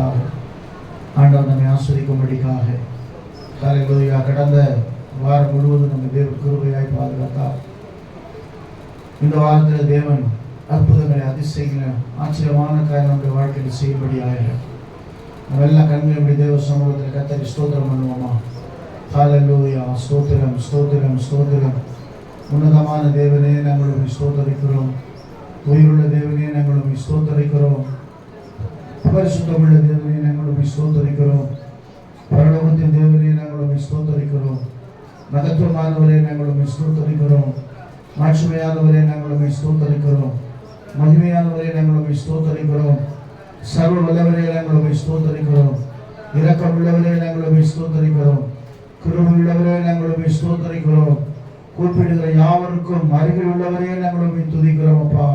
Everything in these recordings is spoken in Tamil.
செய்வதற்காக ஆண்டவர் நம்மை ஆஸ்வதிக்கும்படிக்காக. ஹalleluya கடந்த வாரம் முழுவதும் நம்ம தேவன் குருவையாய் பாதுகாத்தார். இந்த வாரத்தில் தேவன் அற்புதங்களை அதிசயங்களை ஆச்சரியமான காரியம் நம்முடைய வாழ்க்கையில் செய்யும்படியாக. நம்ம எல்லா கண்களும் இப்படி தேவ சமூகத்தில் கத்தரி ஸ்தோத்திரம் பண்ணுவோமா? ஹalleluya ஸ்தோத்திரம் ஸ்தோத்திரம் ஸ்தோத்திரம். உன்னதமான தேவனே நாங்கள் உம்மை ஸ்தோத்தரிக்கிறோம். உயிருள்ள தேவனே நாங்கள் உம்மை ஸ்தோத்தரிக்கிறோம். பரிசுத்தமிழ் தேவனே நாங்கள் உம்மை ஸ்தோத்தரிக்கிறோம். பரலோகத்தின் தேவனே நாங்கள் உம்மை ஸ்தோத்தரிக்கிறோம். மகத்துவமானவரே நாங்கள் உம்மை ஸ்தோத்தரிக்கிறோம். மாட்சிமையானவரே நாங்கள் உம்மை ஸ்தோத்தரிக்கிறோம். மகிமையானவரே நாங்கள் உம்மை ஸ்தோத்தரிக்கிறோம். சர்வ வல்லவரே நாங்கள் உம்மை ஸ்தோத்தரிக்கிறோம். இரக்கம் உள்ளவரே நாங்கள் உம்மை ஸ்தோத்தரிக்கிறோம். கிருபை நாங்கள் உம்மை ஸ்தோத்தரிக்கிறோம். கூப்பிடுகிற யாவருக்கும் அருகில் உள்ளவரே நாங்கள் உம்மை துதிக்கிறோம் அப்பா.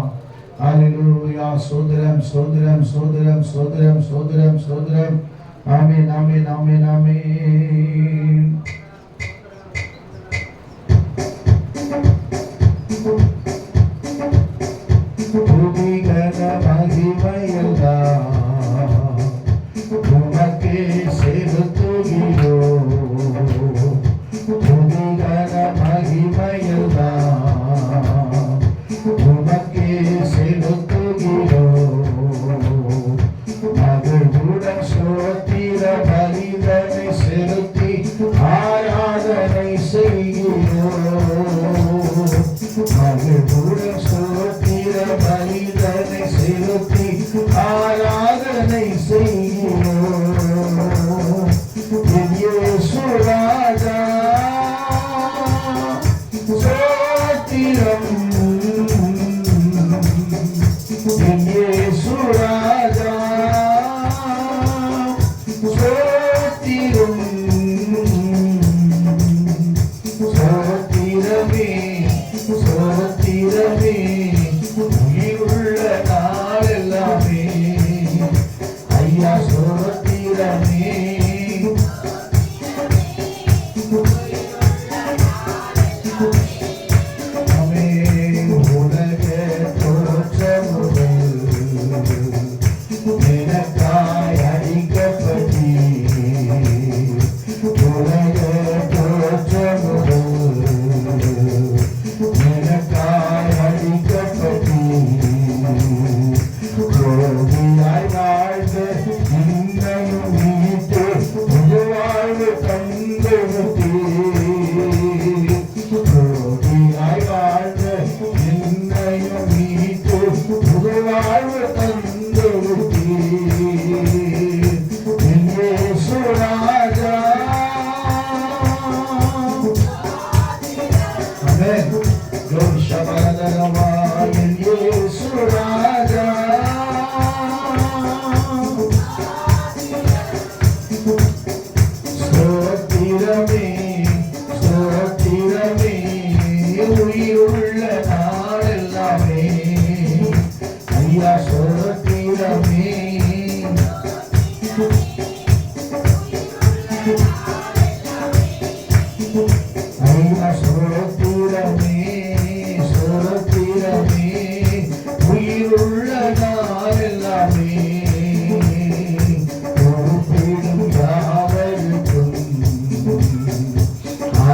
ஹalleluya ஸ்தோத்திரம் ஸ்தோத்திரம் ஸ்தோத்திரம் ஸ்தோத்திரம் ஸ்தோத்திரம் ஸ்தோத்திரம் ஆமென் ஆமென் ஆமென் ஆமென்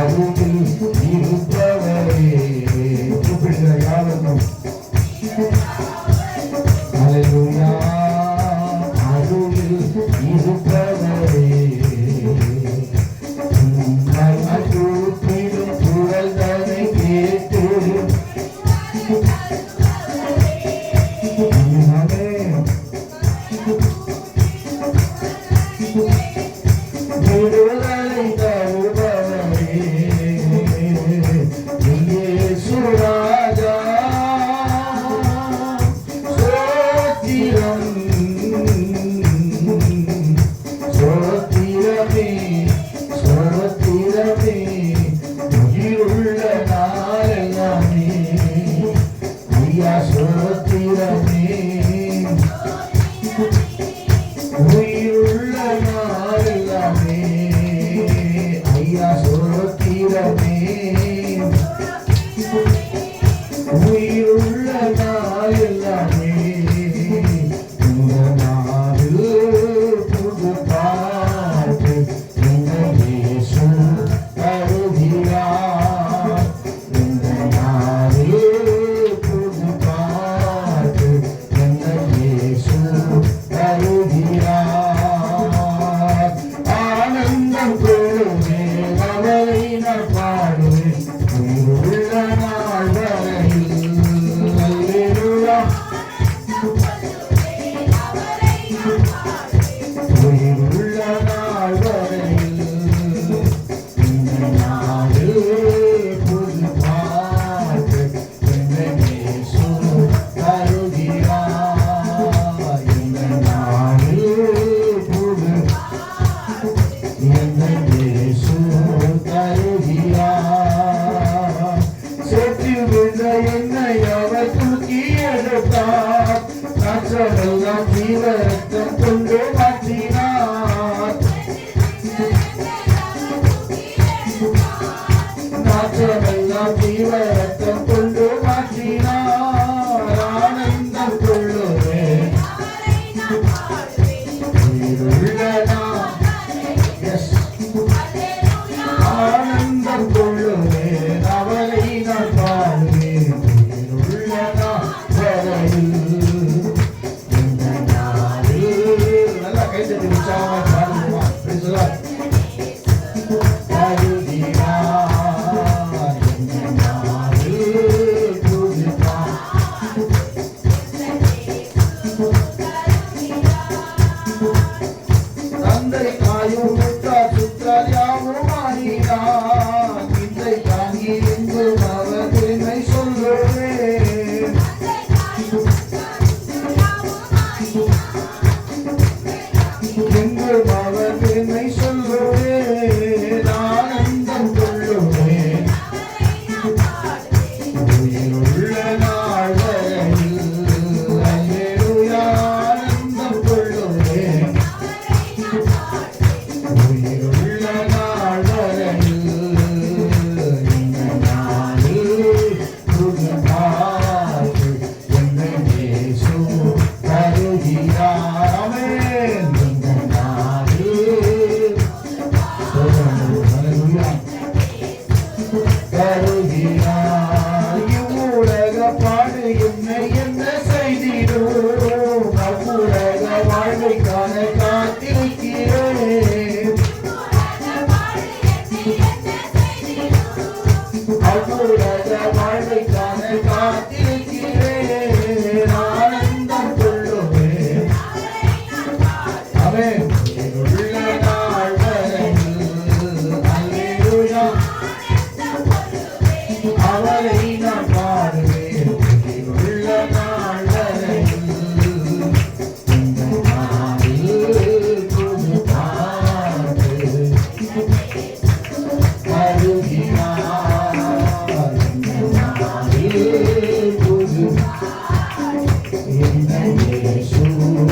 Mas não tem இந்த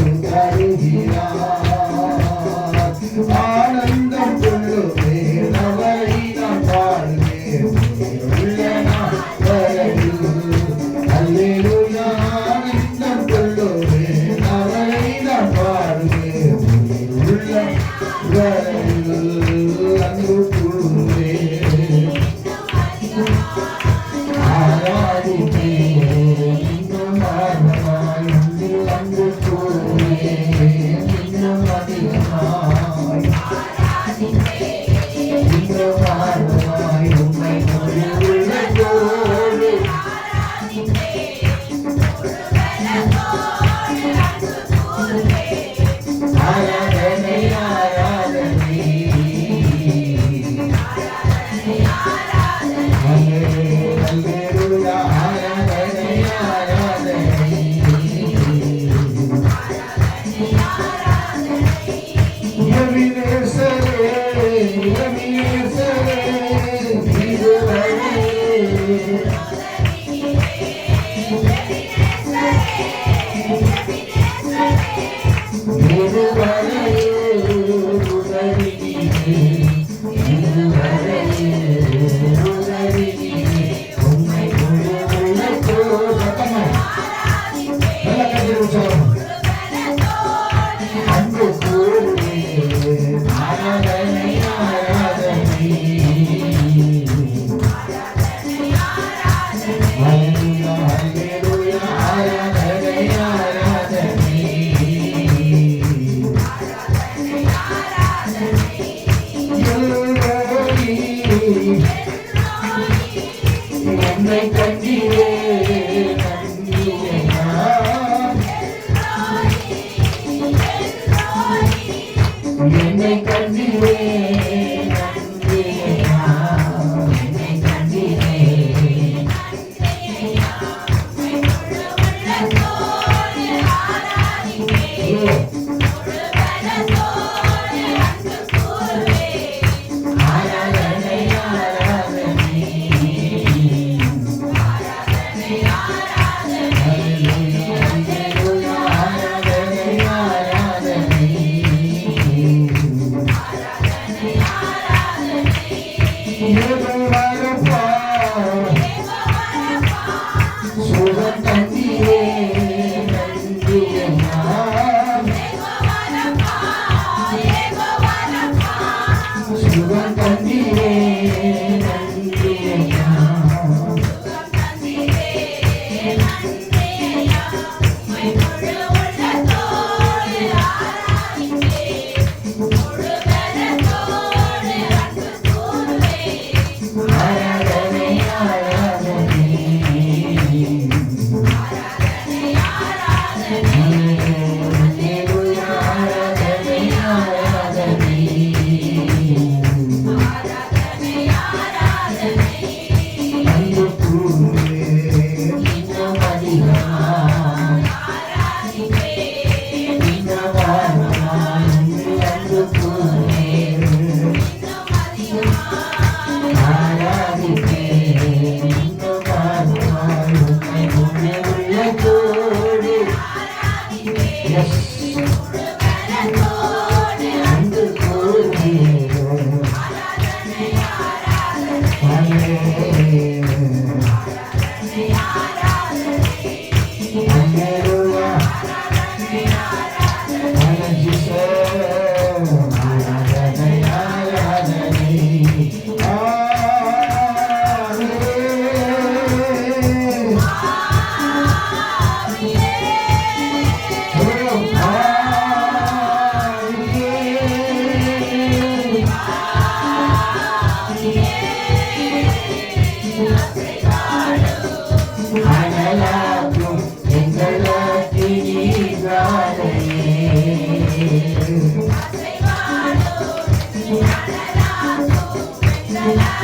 Bye.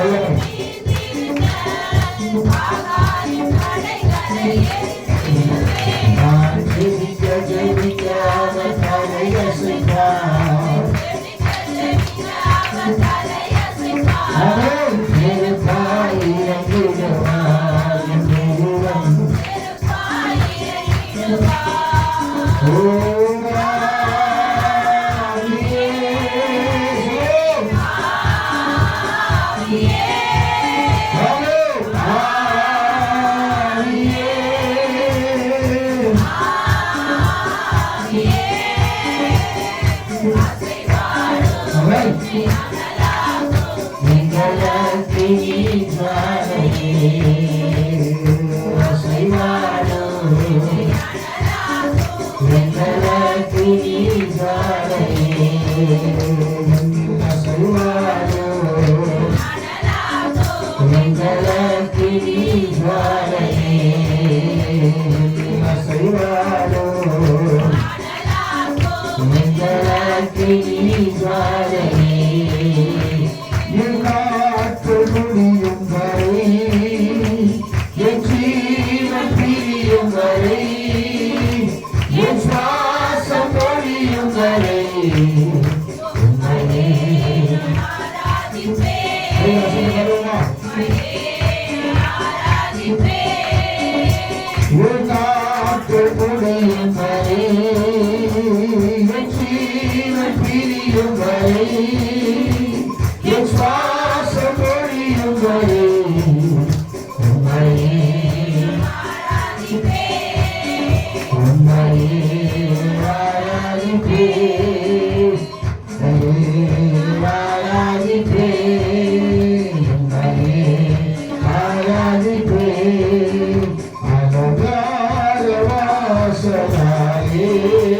감사합니다. I Hare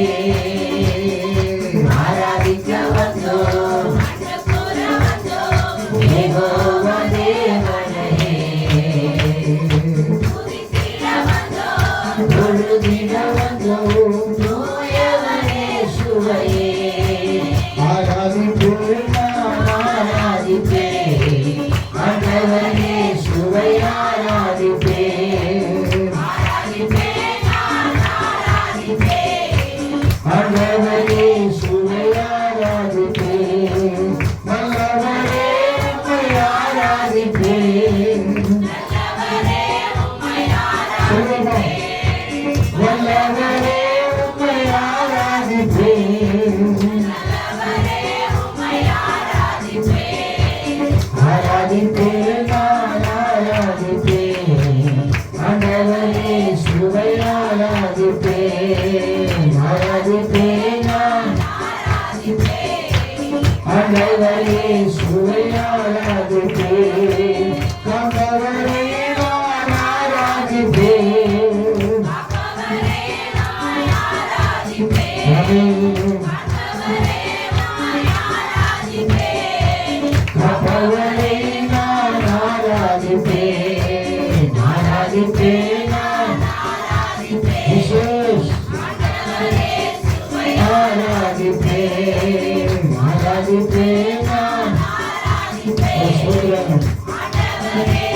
Yeah. Deus. I'll did not. Never did.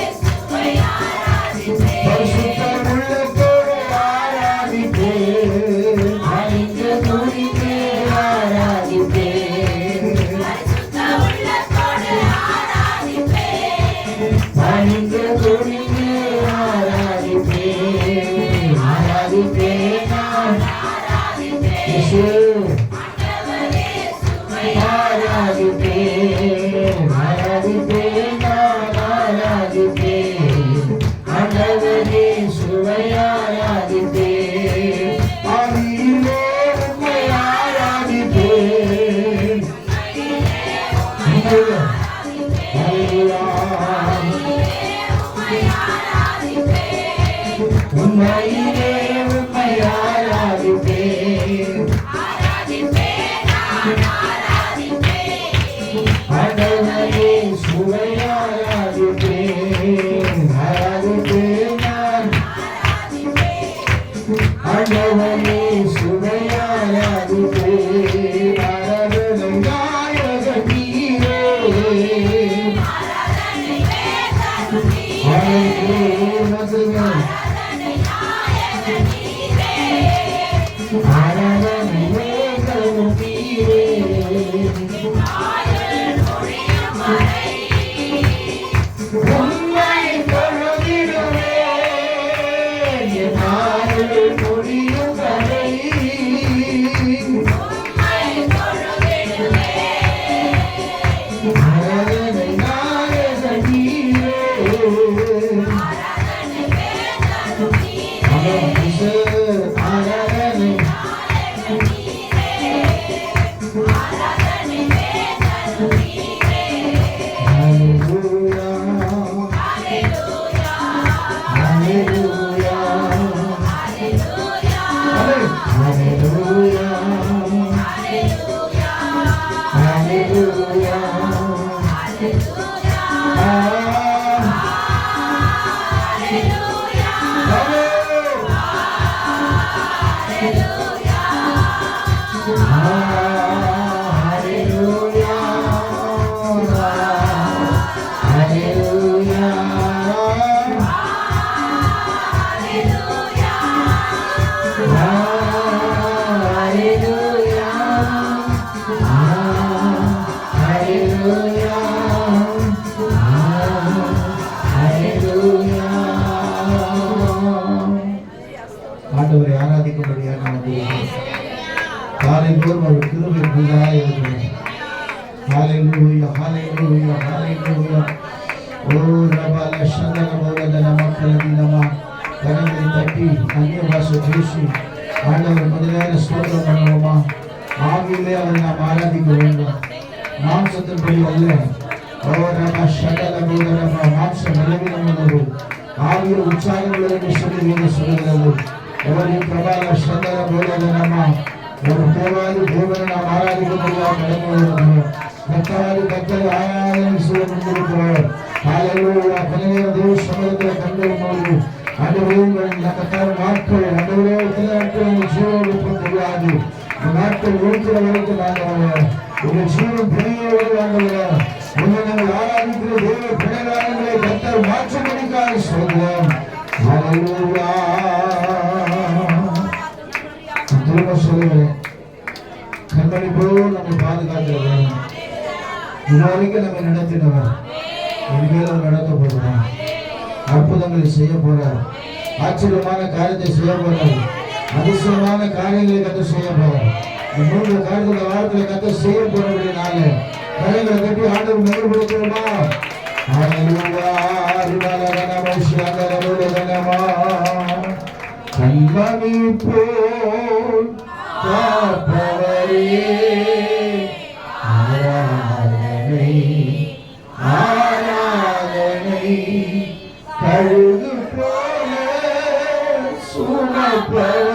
Hallelujah. 할렐루야 할렐루야 ஆண்டவர் முதலாக ஸ்தோத்திரம் பண்ணுவோமா ஆவியிலே அவரை நாம் ஆராதிக்க வேண்டும் மாம்சத்தின்படி அல்ல ஓ ரபா சகல மோகனமா மாம்சம் நிலவினம் உள்ளது ஆவியில் உற்சாகம் உள்ளது என்று சொல்லி நீங்கள் சொல்லுகிறது எவரின் பிரபால சந்தன மோகனமா ஒரு தேவாதி தேவனை நாம் ஆராதிக்க முடியாத கடமை கத்தாதி கத்தரை ஆராதனை நாட்கள் இருக்கிற வரைக்கும் நாங்கள் உங்கள் ஜீவன் பெரிய ஆண்டவர் உங்களை ஆராதிக்கிற தேவ பிள்ளைகளை கத்தர் திரும்ப சொல்லுகிறேன். கண்மணி போல் நம்மை பாதுகாக்கிறவர். நம்ம நடத்தினவர். இனிமேலும் நடத்த போகிறார் அற்புதங்களை செய்ய போறார். ஆச்சரியமான காரியத்தை செய்ய போறார். அதிசயமான காரியங்களை கத்த செய்ய போறார். மூன்று காரியங்களை வாழ்க்கையில கத்த செய்ய போறவர்களால கரைகளை கட்டி ஆண்டவர் மேம்படுத்தணுமா கண்மணி போல் காப்பவரே ஆராதனை ஆராதனை கழுகு போல சுமப்பவரே